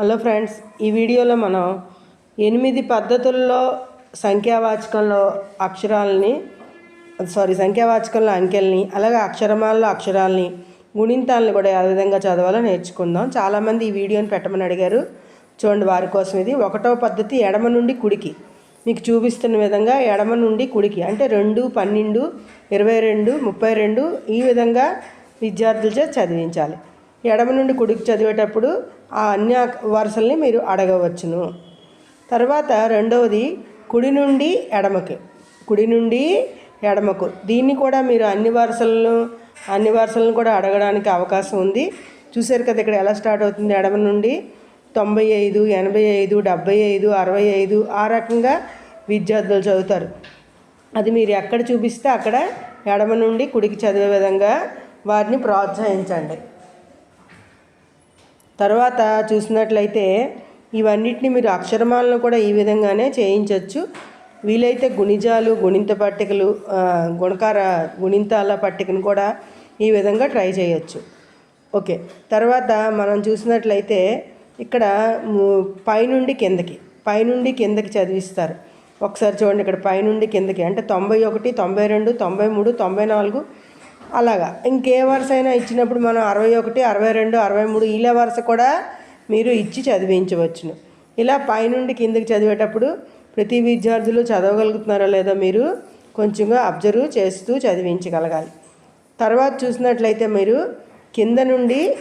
Hello friends ఈ వీడియోలో మనం ఎనిమిది పద్ధతుల్లో సంఖ్యావాచకంలో అక్షరాలని సారీ సంఖ్యావాచకంలో అంకెల్ని అలాగే అక్షరమాల్లో అక్షరాలని గుణింతాలను కూడా ఏ విధంగా చదవాలో నేర్చుకుందాం. చాలామంది ఈ వీడియోని పెట్టమని అడిగారు. చూడండి వారి కోసం ఇది. ఒకటో పద్ధతి ఎడమ నుండి కుడికి. మీకు చూపిస్తున్న విధంగా ఎడమ నుండి కుడికి. అంటే రెండు పన్నెండు ఇరవై రెండు ముప్పై రెండు ఈ విధంగా విద్యార్థులచే చదివించాలి. ఎడమ నుండి కుడికి చదివేటప్పుడు ఆ అన్య వరుసల్ని మీరు అడగవచ్చును. తర్వాత రెండవది కుడి నుండి ఎడమకు. కుడి నుండి ఎడమకు. దీన్ని కూడా మీరు అన్ని వరుసలను అన్ని వరుసలను కూడా అడగడానికి అవకాశం ఉంది. చూశారు కదా ఇక్కడ ఎలా స్టార్ట్ అవుతుంది? ఎడమ నుండి తొంభై ఐదు ఎనభై ఐదు డెబ్బై ఐదు అరవై ఐదు ఆ రకంగా విద్యార్థులు చదువుతారు. అది మీరు ఎక్కడ చూపిస్తే అక్కడ ఎడమ నుండి కుడికి చదివే విధంగా వారిని ప్రోత్సహించండి. తర్వాత చూసినట్లయితే ఇవన్నిటిని మీరు అక్షరమాలను కూడా ఈ విధంగానే చేయించవచ్చు వీలైతే గుణిజాలు గుణింత పట్టికలు గుణకార గుణింతాల పట్టికను కూడా ఈ విధంగా ట్రై చేయొచ్చు. ఓకే. తర్వాత మనం చూసినట్లయితే ఇక్కడ పైనుండి కిందకి పైనుండి కిందకి చదివిస్తారు. ఒకసారి చూడండి ఇక్కడ పైనుండి కిందకి అంటే తొంభై ఒకటి తొంభై రెండు తొంభై మూడు తొంభై నాలుగు అలాగా. ఇంకే వరుస అయినా ఇచ్చినప్పుడు మనం అరవై ఒకటి అరవై రెండు అరవై మూడు ఇలా వరుస కూడా మీరు ఇచ్చి చదివించవచ్చును. ఇలా పైనుండి కిందకి చదివేటప్పుడు ప్రతి విద్యార్థులు చదవగలుగుతున్నారా లేదో మీరు కొంచెంగా అబ్జర్వ్ చేస్తూ చదివించగలగాలి. తర్వాత చూసినట్లయితే మీరు కింద నుండి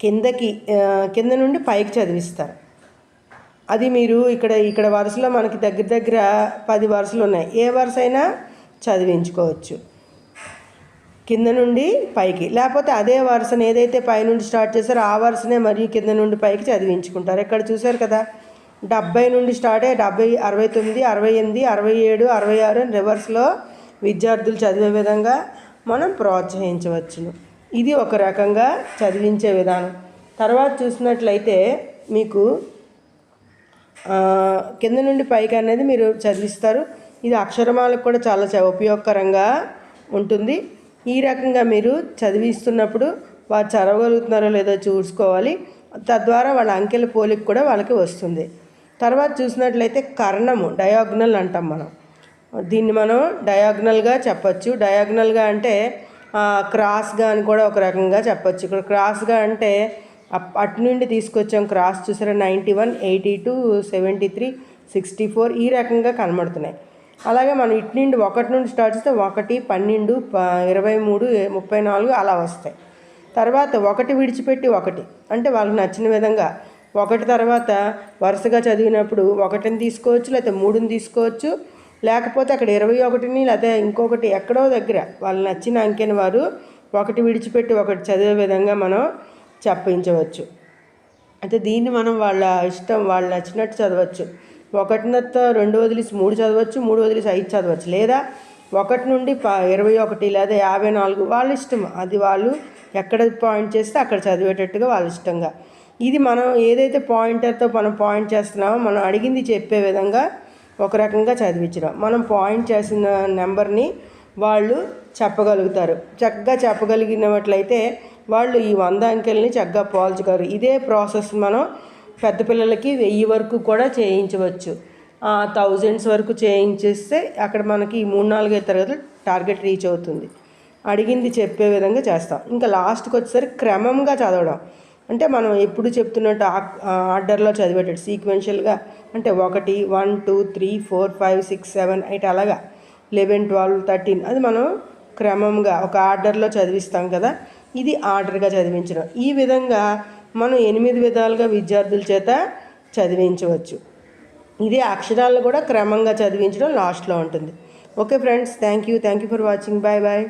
కిందకి కింద నుండి పైకి చదివిస్తారు. అది మీరు ఇక్కడ ఇక్కడ వరుసలో మనకి దగ్గర దగ్గర పది వరుసలు ఉన్నాయి. ఏ వరుస అయినా చదివించుకోవచ్చు. కింద నుండి పైకి. లేకపోతే అదే వరుసను ఏదైతే పైనుండి స్టార్ట్ చేస్తారో ఆ వరుసనే మరియు కింద నుండి పైకి చదివించుకుంటారు. ఇక్కడ చూశారు కదా? డెబ్బై నుండి స్టార్ట్ అయ్యి డెబ్బై అరవై తొమ్మిది అరవై ఎనిమిది అరవై ఏడు అరవై ఆరు అని రివర్స్లో విద్యార్థులు చదివే విధంగా మనం ప్రోత్సహించవచ్చును. ఇది ఒక రకంగా చదివించే విధానం. తర్వాత చూసినట్లయితే మీకు కింద నుండి పైకి అనేది మీరు చదివిస్తారు. ఇది అక్షరమాలకు కూడా చాలా చ- ఉపయోగకరంగా ఉంటుంది. ఈ రకంగా మీరు చదివిస్తున్నప్పుడు వారు చదవగలుగుతున్నారో లేదో చూసుకోవాలి. తద్వారా వాళ్ళ అంకెల పోలిక కూడా వాళ్ళకి వస్తుంది. తర్వాత చూసినట్లయితే కర్ణము డయాగ్నల్ అంటాం మనం. దీన్ని మనం డయాగ్నల్గా చెప్పచ్చు. డయాగ్నల్గా అంటే క్రాస్గా అని కూడా ఒక రకంగా చెప్పచ్చు. ఇక్కడ క్రాస్గా అంటే అప్- అటు నుండి తీసుకొచ్చాం క్రాస్ చూసారా? Ninety one eighty two seventy three sixty four ఈ రకంగా కనబడుతున్నాయి. అలాగే మనం ఇటు నుండి ఒకటి నుండి స్టార్ట్ చేస్తే ఒకటి పన్నెండు ప- ఇరవై మూడు ముప్పై నాలుగు అలా వస్తాయి. తర్వాత ఒకటి విడిచిపెట్టి ఒకటి. అంటే వాళ్ళకి నచ్చిన విధంగా ఒకటి తర్వాత వరుసగా చదివినప్పుడు ఒకటిని తీసుకోవచ్చు లేకపోతే మూడుని తీసుకోవచ్చు. లేకపోతే అక్కడ ఇరవై ఒకటిని లేకపోతే ఇంకొకటి ఎక్కడో దగ్గర వాళ్ళు నచ్చిన అంకెని వారు ఒకటి విడిచిపెట్టి ఒకటి చదివే విధంగా మనం చెప్పించవచ్చు. అయితే దీన్ని మనం వాళ్ళ ఇష్టం వాళ్ళు నచ్చినట్టు చదవచ్చు. ఒకటినతో రెండు వదిలేసి మూడు చదవచ్చు మూడు వదిలేసి ఐదు చదవచ్చు. లేదా ఒకటి నుండి ప ఇరవై ఒకటి లేదా యాభై నాలుగు వాళ్ళ ఇష్టం. అది వాళ్ళు ఎక్కడ పాయింట్ చేస్తే అక్కడ చదివేటట్టుగా వాళ్ళ ఇష్టంగా. ఇది మనం ఏదైతే పాయింటర్తో మనం పాయింట్ చేస్తున్నామో మనం అడిగింది చెప్పే విధంగా ఒక రకంగా చదివించడం. మనం పాయింట్ చేసిన నెంబర్ని వాళ్ళు చెప్పగలుగుతారు. చక్కగా చెప్పగలిగినట్లయితే వాళ్ళు ఈ వంద అంకెల్ని చక్కగా పోల్చగలరు. ఇదే ప్రాసెస్ మనం పెద్ద పిల్లలకి వెయ్యి వరకు కూడా చేయించవచ్చు. థౌజండ్స్ వరకు చేయించేస్తే అక్కడ మనకి మూడు నాలుగైదు తరగతులు టార్గెట్ రీచ్ అవుతుంది. అడిగింది చెప్పే విధంగా చేస్తాం. ఇంకా లాస్ట్కి వచ్చేసరికి క్రమంగా చదవడం. అంటే మనం ఎప్పుడు చెప్తున్నట్టు ఆర్డర్లో చదివేటట్టు సీక్వెన్షియల్గా అంటే ఒకటి one two three four five six seven eight అలాగా లెవెన్ ట్వెల్వ్ థర్టీన్ అది మనం క్రమంగా ఒక ఆర్డర్లో చదివిస్తాం కదా ఇది ఆర్డర్గా చదివించడం. ఈ విధంగా మనం ఎనిమిది విధాలుగా విద్యార్థుల చేత చదివించవచ్చు. ఇది అక్షరాలను కూడా క్రమంగా చదివించడం లాస్ట్లో ఉంటుంది. Okay friends thank you thank you for watching. Bye bye.